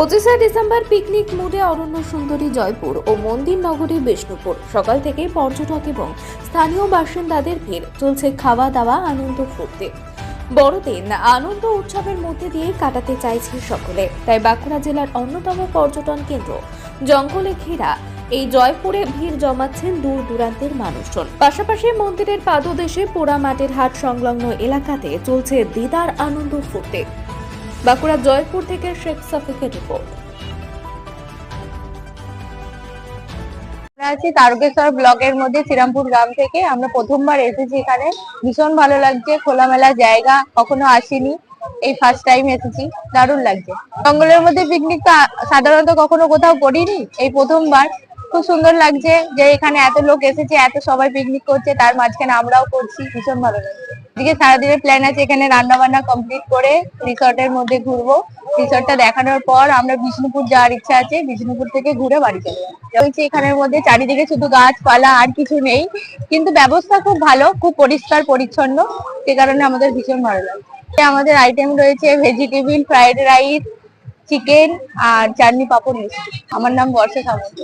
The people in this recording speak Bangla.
পঁচিশে ডিসেম্বর পিকনিক মুডে অরণ্য সুন্দরী জয়পুর ও মন্দির নগরী বিষ্ণুপুর। সকাল থেকে পর্যটক এবং স্থানীয় বাসিন্দাদের ভিড়। চলছে খাওয়া দাওয়া, আনন্দ ফুর্তি। বড়দিন, আনন্দ উৎসবের মধ্যে দিয়ে কাটাতে চাইছে সকলে। তাই বাঁকুড়া জেলার অন্যতম পর্যটন কেন্দ্র জঙ্গলে ঘেরা এই জয়পুরে ভিড় জমাচ্ছেন দূর দূরান্তের মানুষজন। পাশাপাশি মন্দিরের পাদদেশে পোড়া মাটির হাট সংলগ্ন এলাকাতে চলছে দিদার আনন্দ ফুর্তি। বাঁকুড়া জয়পুর থেকে শেখ সাফিকের রিপোর্ট। আছি তারকেশ্বর ব্লকের মধ্যে শ্রীরামপুর গ্রাম থেকে। আমরা প্রথমবার এসেছি এখানে। ভীষণ ভালো লাগছে। খোলামেলা জায়গা কখনো আসিনি। এই ফার্স্ট টাইম এসেছি। দারুণ লাগছে। জঙ্গলের মধ্যে পিকনিক তো সাধারণত কখনো কোথাও করিনি। এই প্রথমবার। খুব সুন্দর লাগছে যে এখানে এত লোক এসেছে, এত সবাই পিকনিক করছে, তার মাঝখানে আমরাও করছি। ভীষণ ভালো লাগছে। এদিকে সারাদিনের প্ল্যান আছে, এখানে রান্না বান্না কমপ্লিট করে রিসর্টের মধ্যে ঘুরবো। রিসর্টটা দেখানোর পর আমরা বিষ্ণুপুর যাওয়ার ইচ্ছা আছে, বিষ্ণুপুর থেকে ঘুরে বাড়ি চলে যাব। এখানের মধ্যে চারিদিকে শুধু গাছপালা আর কিছু নেই, কিন্তু ব্যবস্থা খুব ভালো, খুব পরিষ্কার, পরিচ্ছন্ন, সে কারণে আমাদের ভীষণ ভালো লাগছে আমাদের আইটেম রয়েছে ভেজিটেবিল ফ্রাইড রাইস চিকেন আর চাটনি পাপড় মিষ্টি। আমার নাম বর্ষা সামন্ত।